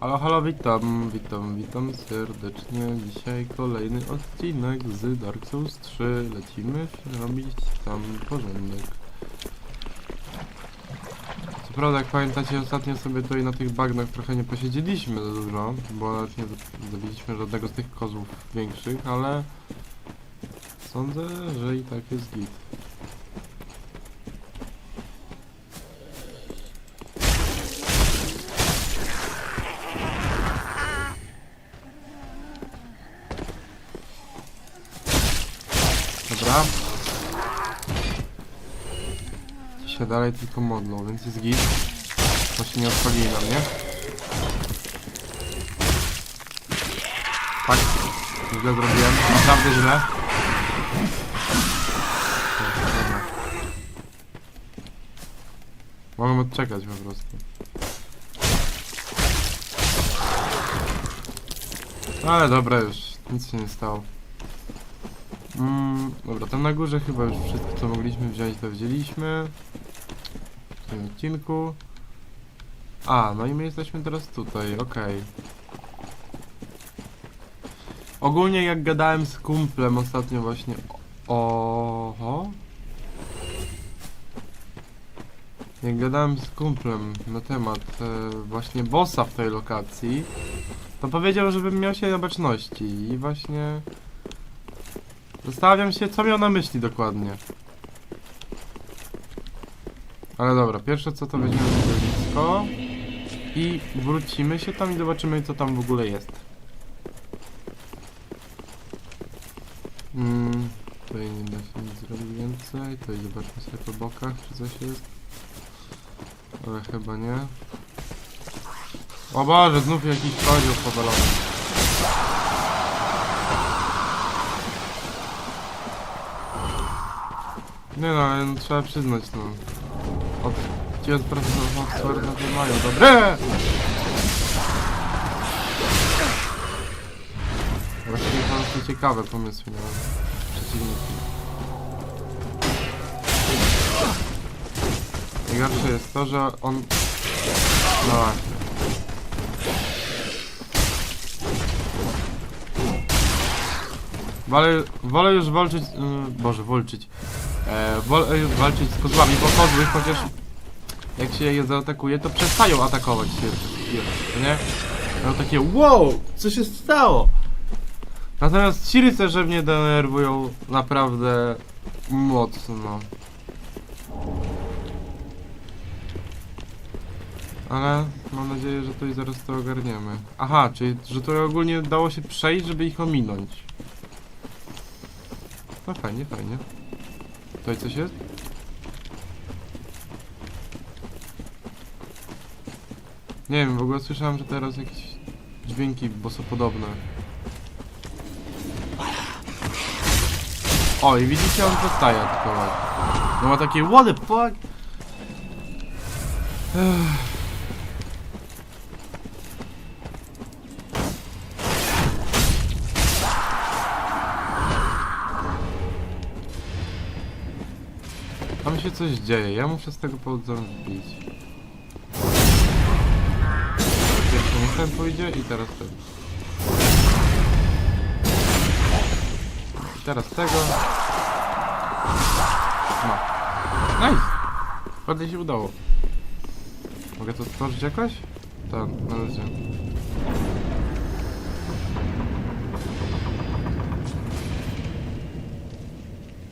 Halo, halo, witam, witam, witam serdecznie. Dzisiaj kolejny odcinek z Dark Souls 3. Lecimy robić tam porządek. Co prawda, jak pamiętacie, ostatnio sobie tutaj na tych bagnach trochę nie posiedzieliśmy za dużo, bo nawet nie zabiliśmy żadnego z tych kozłów większych, ale sądzę, że i tak jest git. Tylko modlą, więc jest git. To się nie odpalili na mnie. Tak. Źle zrobiłem. Naprawdę źle. Dobra. Mogę odczekać po prostu. Ale dobra już, nic się nie stało. Mm, dobra, tam na górze chyba już wszystko co mogliśmy wziąć to wzięliśmy. Tym odcinku. A, no i my jesteśmy teraz tutaj, okej. Ogólnie jak gadałem z kumplem ostatnio właśnie. Oho? Jak gadałem z kumplem na temat e, właśnie bossa w tej lokacji, to powiedział, żebym miał się na baczności i właśnie... Zastanawiam się, co miał na myśli dokładnie. Ale dobra, pierwsze co to weźmiemy blisko i wrócimy się tam i zobaczymy, co tam w ogóle jest. Mm, tutaj nie da się nic zrobić więcej. Tutaj zobaczmy sobie po bokach, czy coś jest. Ale chyba nie. O Boże, znów jakiś kozioł powalony. Nie no, no, trzeba przyznać, no. Od 9% Oxford na to mają dobre! Właściwie są to ciekawe pomysły na przeciwniki. Najgorsze jest to, że on... No właśnie. Wolę, wolę już walczyć... Yy, Boże, walczyć. E, już walczyć z kozłami, bo kozły chociaż jak się je zaatakuje, to przestają atakować się nie? No takie wow, co się stało? Natomiast ci rycerze mnie denerwują naprawdę mocno. Ale mam nadzieję, że i zaraz to ogarniemy. Aha, czyli że to ogólnie dało się przejść, żeby ich ominąć. No fajnie, fajnie. Tutaj coś jest? Nie wiem, w ogóle słyszałem, że teraz jakieś dźwięki bosopodobne. O, i widzicie, on przestaje atakować. No ma takie what the fuck? Ech. Coś dzieje, ja muszę z tego powodu wbić. Pierwszy niech ten pójdzie i teraz ten. I teraz tego. No. Nice! Ładnie się udało. Mogę to otworzyć jakoś? Tak, na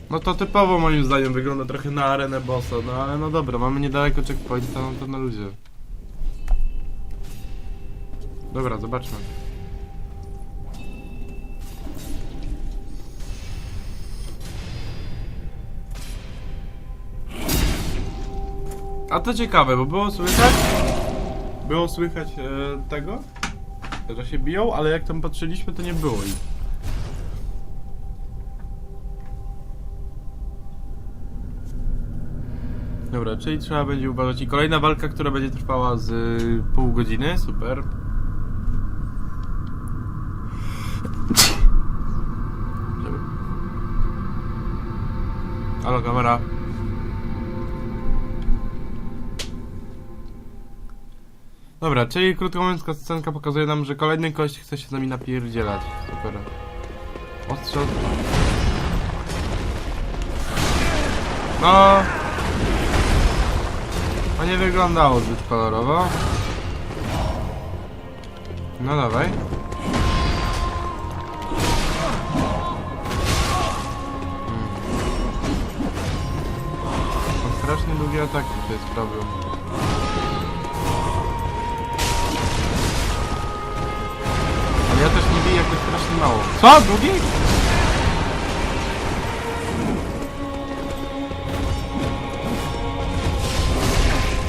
No to typowo moim zdaniem wygląda trochę na arenę bossa, no ale no dobra, mamy niedaleko checkpoint, to mam to na luzie. Dobra, zobaczmy. A to ciekawe, bo było słychać? Było słychać e, tego? Że się biją, ale jak tam patrzyliśmy, to nie było ich. Dobra, czyli trzeba będzie uważać. I kolejna walka, która będzie trwała z y, pół godziny, super. Halo, kamera. Dobra, czyli krótko mówiąc, scenka pokazuje nam, że kolejny kość chce się z nami napierdzielać. Super. Ostrze. No. To nie wyglądało zbyt kolorowo. No dawaj. Hmm. Strasznie długie ataki, to jest problem. Ale ja też nie biję jakoś strasznie mało. Co? Długi?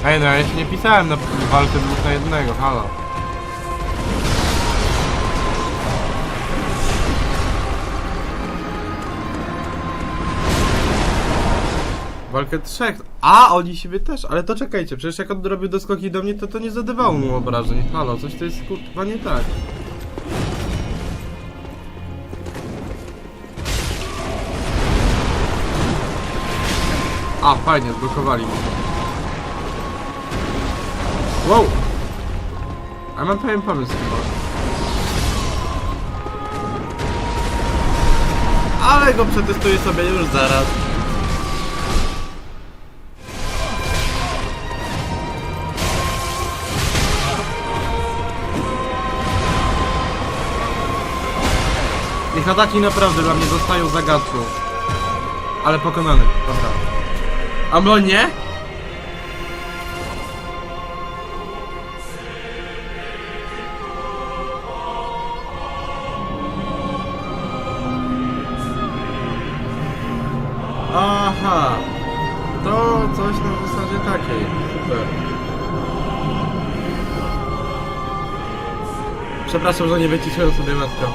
Ej no, ja się nie pisałem na walkę dwóch na jednego, halo. Walkę trzech. A, oni siebie też, ale to czekajcie, przecież jak on robił doskoki do mnie, to to nie zadawało mu obrażeń. Halo, coś to jest kurwa nie tak. A, fajnie, zblokowali mnie. Wow! A mam pewien pomysł chyba. Ale go przetestuję sobie już zaraz. Ich ataki naprawdę dla mnie zostają zagadką. Ale pokonany, dobra. A bo nie? Przepraszam, że nie wyciszyłem sobie matkę.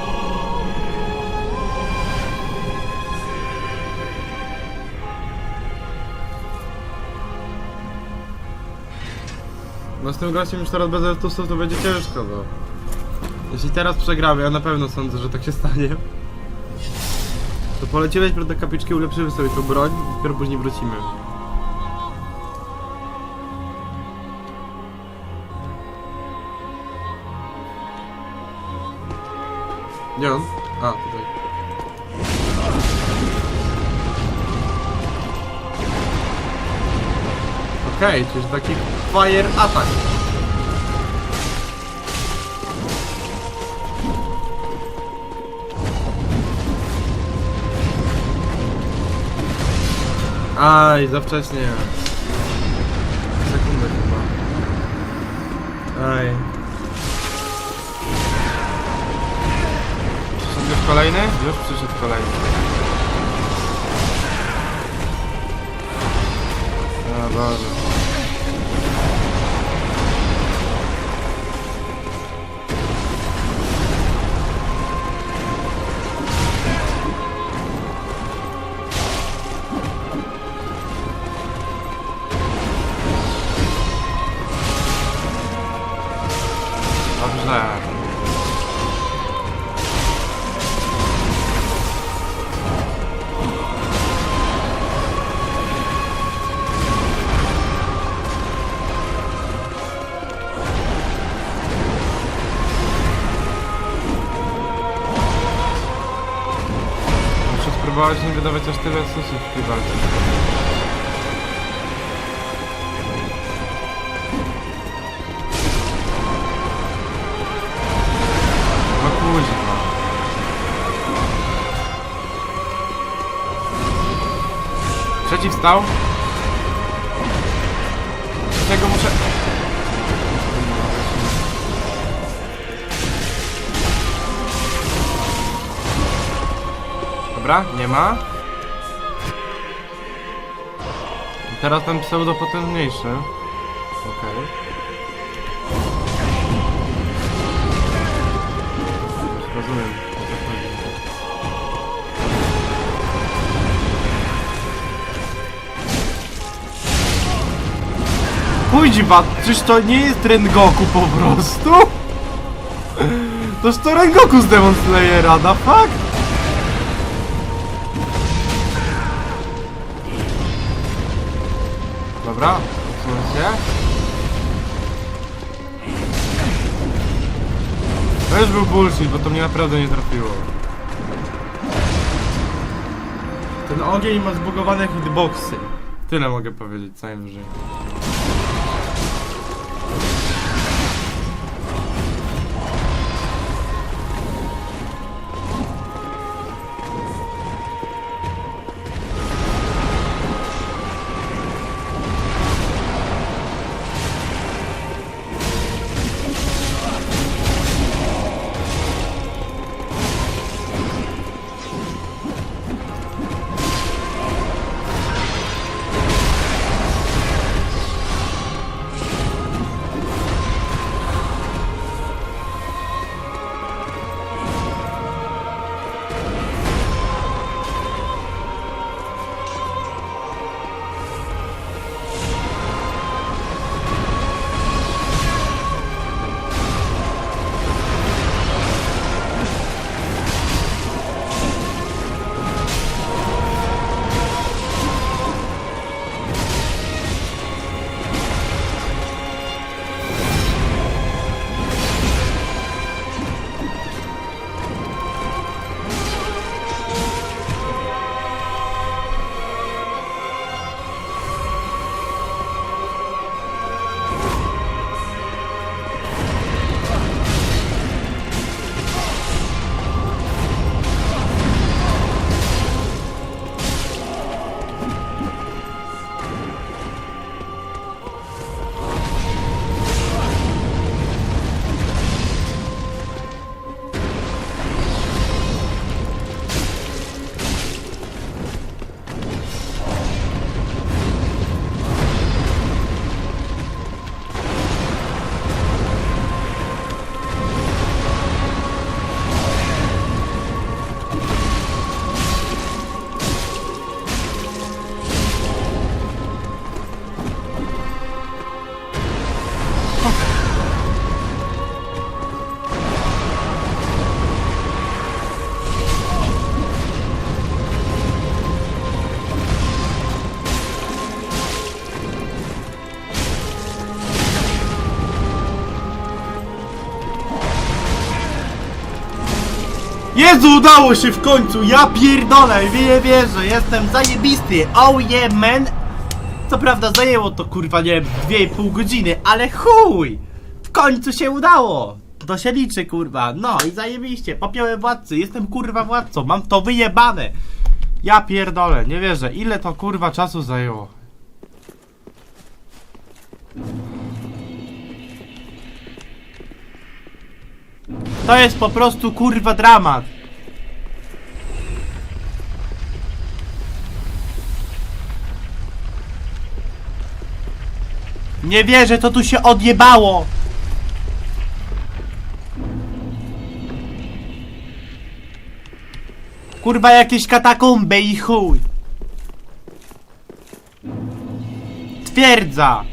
No z tym gościem już teraz bez Ertusów to będzie ciężko, bo... Jeśli teraz przegramy, ja na pewno sądzę, że tak się stanie. To polecimy najpierw do kapliczki, ulepszymy sobie tą broń dopiero później wrócimy. Gdzie on? A, tutaj. Okej, okay, czyli taki fire attack. Aj, za wcześnie. Sekundę chyba. Aj. Kolejny? Już przyszedł kolejny. O Boże. Spróbować nie wydawać aż tyle susów w tej walce. No kuźwa. Przeciw Dobra, nie ma. I teraz ten pseudo potężniejszy. Okej. Już rozumiem, o co chodzi. Kuźwa, czyż to nie jest Rengoku po prostu? Toż to Rengoku z Demon Slayera, the fuck? Dobra, odsuń się. To już był bullshit, bo to mnie naprawdę nie trafiło. Ten ogień ma zbugowane hitboxy. Tyle mogę powiedzieć, co najwyżej. Jezu, udało się w końcu! Ja pierdolę, nie wierzę, jestem zajebisty! Oh yeah, man! Co prawda zajęło to kurwa, nie wiem, 2,5 godziny, ale chuj! W końcu się udało! To się liczy, kurwa. No i zajebiście, popiałem władcy, jestem kurwa władcą, mam to wyjebane! Ja pierdolę, nie wierzę, ile to kurwa czasu zajęło? To jest po prostu kurwa dramat. Nie wierzę, to tu się odjebało. Kurwa jakieś katakumby i chuj. Twierdza.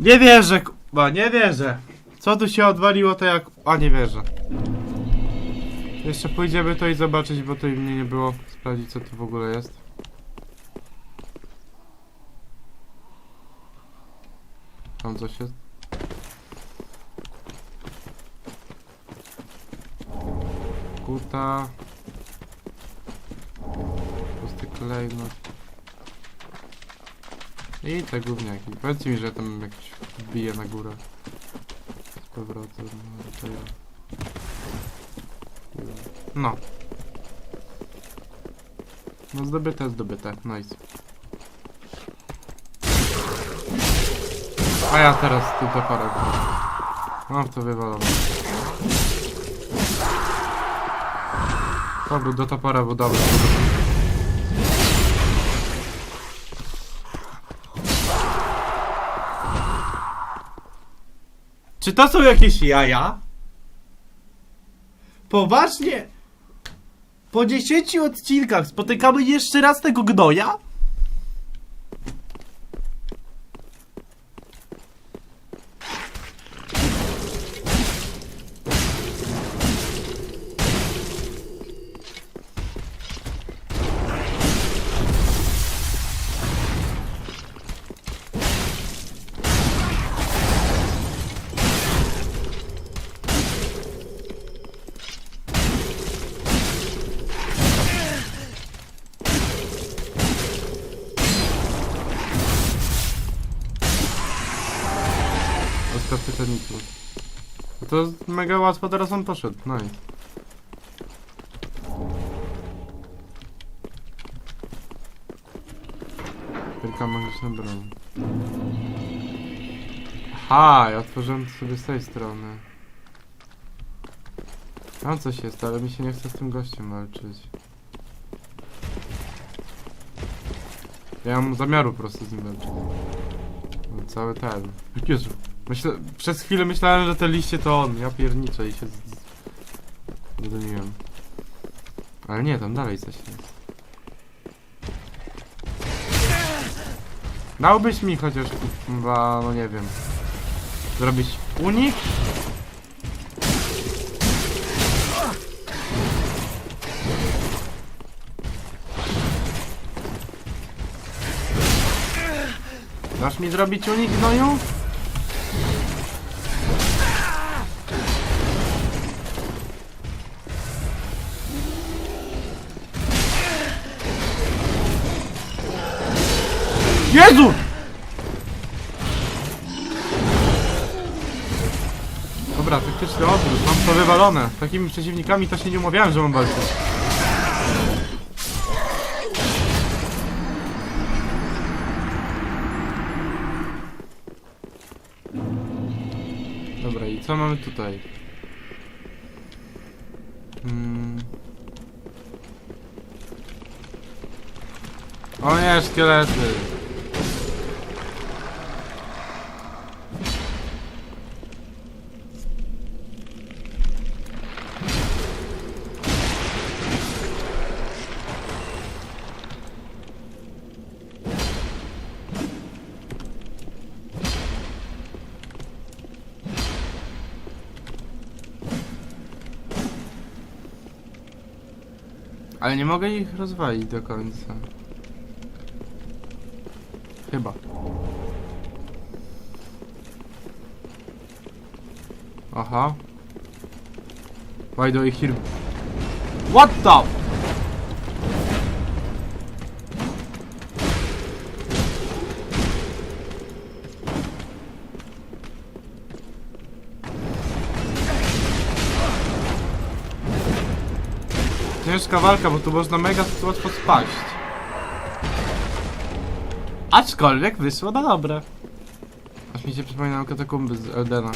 Nie wierzę, kurwa, nie wierzę. Co tu się odwaliło, to jak... A, nie wierzę. Jeszcze pójdziemy to i zobaczyć, bo to mnie nie było. Sprawdzić, co tu w ogóle jest. Tam coś jest. Kuta. Pusty klejnot. I te gówniaki. Powiedzcie mi, że tam jakiś wbije na górę. Z powrotem. No, to ja. No. No zdobyte, zdobyte. Nice. A ja teraz tu toporem. Mam to wywalone. To był do topora, był dobry. Czy to są jakieś jaja? Poważnie? Po 10 odcinkach spotykamy jeszcze raz tego gnoja? Mega łatwo teraz on poszedł, no i. Wielka magiczna broń. Aha, ja otworzyłem sobie z tej strony. Tam coś jest, ale mi się nie chce z tym gościem walczyć. Ja mam zamiaru po prostu z nim walczyć. No, cały ten. Jezu. Myślę, przez chwilę myślałem, że te liście to on. Ja pierniczę i się Zdumiłem. Ale nie, tam dalej coś jest. Dałbyś mi chociaż, chyba, no nie wiem, zrobić unik? Dasz mi zrobić unik, gnoju? Jezu! Dobra, taktyczny odwrót, mam to wywalone. Takimi przeciwnikami to się nie umawiałem, że mam walczyć. Dobra, i co mamy tutaj? Hmm. O nie, szkielety. Ale nie mogę ich rozwalić do końca. Chyba. Aha. Why do I hear... What the... Ciężka walka, bo tu można mega łatwo spaść. Aczkolwiek wyszło na dobre. Aż mi się przypominają katakumby z Eldena.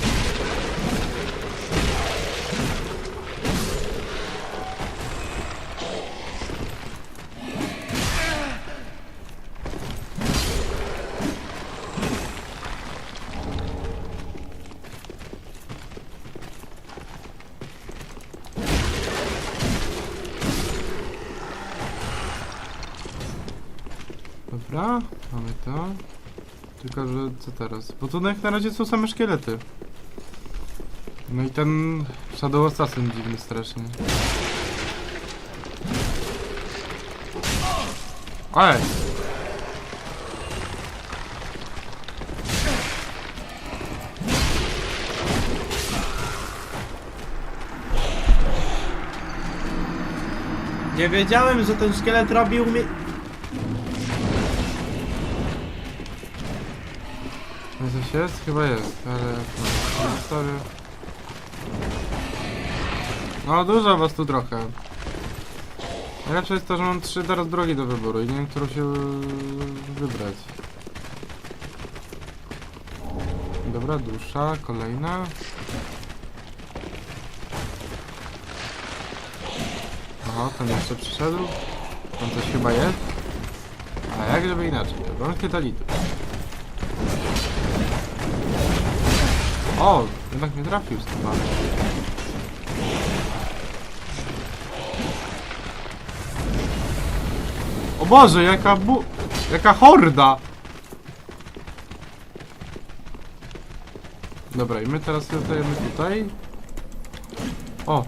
Że co teraz? Bo tu jak na razie są same szkielety. No i ten Shadow Assassin dziwny strasznie. Ej! Nie wiedziałem, że ten szkielet robił mi... Coś jest? Chyba jest, ale... No, sorry. No dużo was tu trochę. Najlepsze jest to, że mam trzy teraz drogi do wyboru i nie wiem, którą się wybrać. Dobra, dusza, kolejna. Aha, ten jeszcze przyszedł. Tam coś chyba jest. A jak żeby inaczej? To broń O, jednak nie trafił chyba. O Boże, jaka bu... Jaka horda! Dobra, i my teraz zostajemy tutaj. O!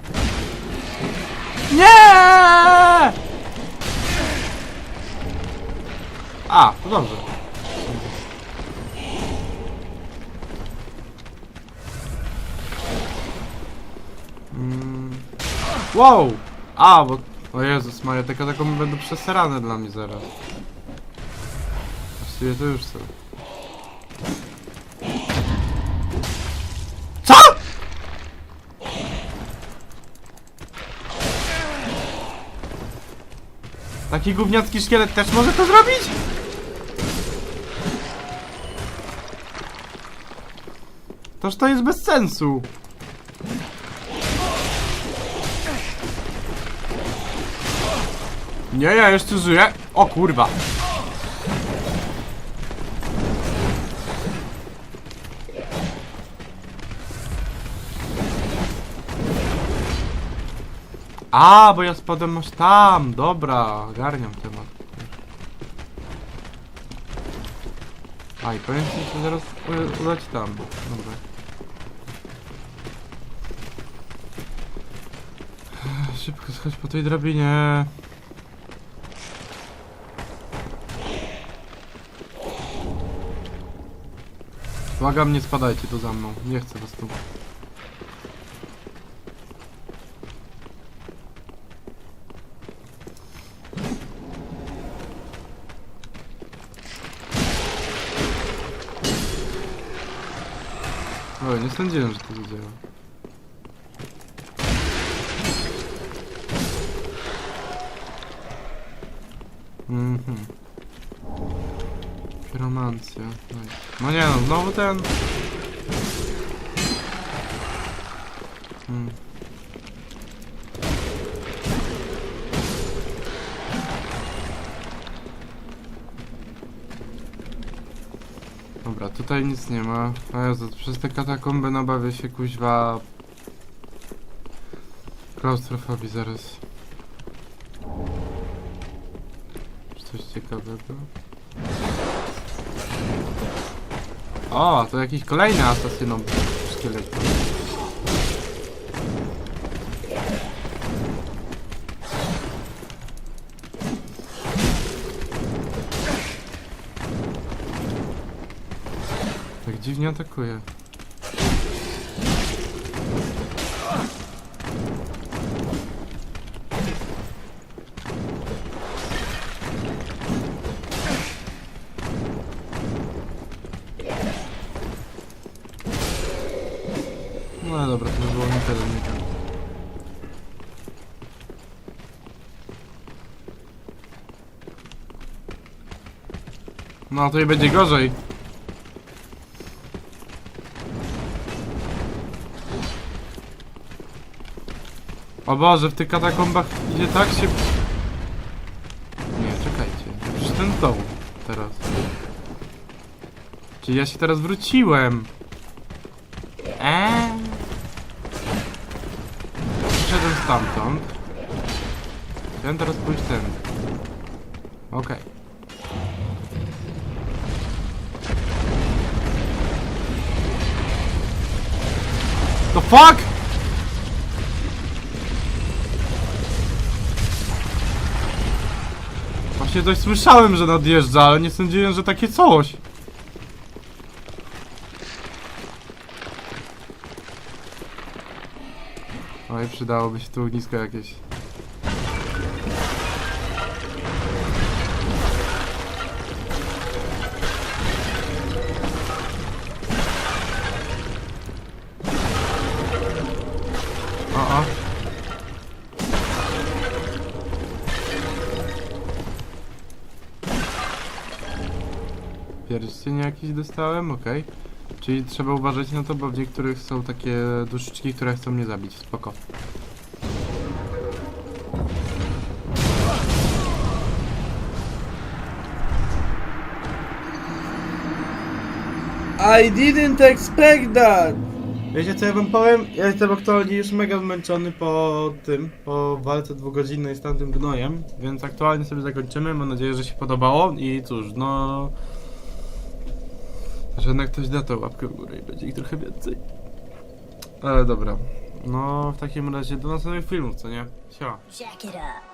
Nie! A, to dobrze. Mm. Wow! A, bo... O Jezus Maria, te katakomby będą przeserane dla mnie zaraz. Właściwie to już. CO?! Taki gówniacki szkielet też może to zrobić? Toż to jest bez sensu. Nie, ja jeszcze żyję. O kurwa. A, bo ja spadłem aż tam. Dobra, ogarniam temat. A, i ci, że zaraz udać tam. Dobra. Szybko schodź po tej drabinie. Błagam, nie spadajcie tu za mną. Nie chcę was tu. Oj, nie sądziłem, że to zadziała. Mhm. Piromancja. Nice. No nie no, znowu ten. Hmm. Dobra, tutaj nic nie ma. A Jezu, przez te katakomby nabawię się kuźwa... Klaustrofobii zaraz. Coś ciekawego? O, to jakiś kolejny asasynom szkielet. Tak dziwnie atakuje. Dobra, to by było nie. No to i będzie gorzej. O Boże, w tych katakombach idzie tak się... Nie, czekajcie. Przecież ten dół teraz. Czyli ja się teraz wróciłem. Chciałem teraz pójść ten. Okej. The fuck? Właśnie coś słyszałem, że nadjeżdża, ale nie sądziłem, że takie coś. Oj, przydałoby się tu ognisko jakieś. Jakiś dostałem, okej. Czyli trzeba uważać na to, bo w niektórych są takie duszyczki, które chcą mnie zabić. Spoko. I didn't expect that! Wiecie co ja wam powiem? Ja jestem aktualnie już mega zmęczony po tym, po walce dwugodzinnej z tamtym gnojem, więc aktualnie sobie zakończymy. Mam nadzieję, że się podobało i cóż, no... Że jednak ktoś da tą łapkę w górę i będzie ich trochę więcej. Ale dobra. No, w takim razie do następnych filmów, co nie? Siema. It up.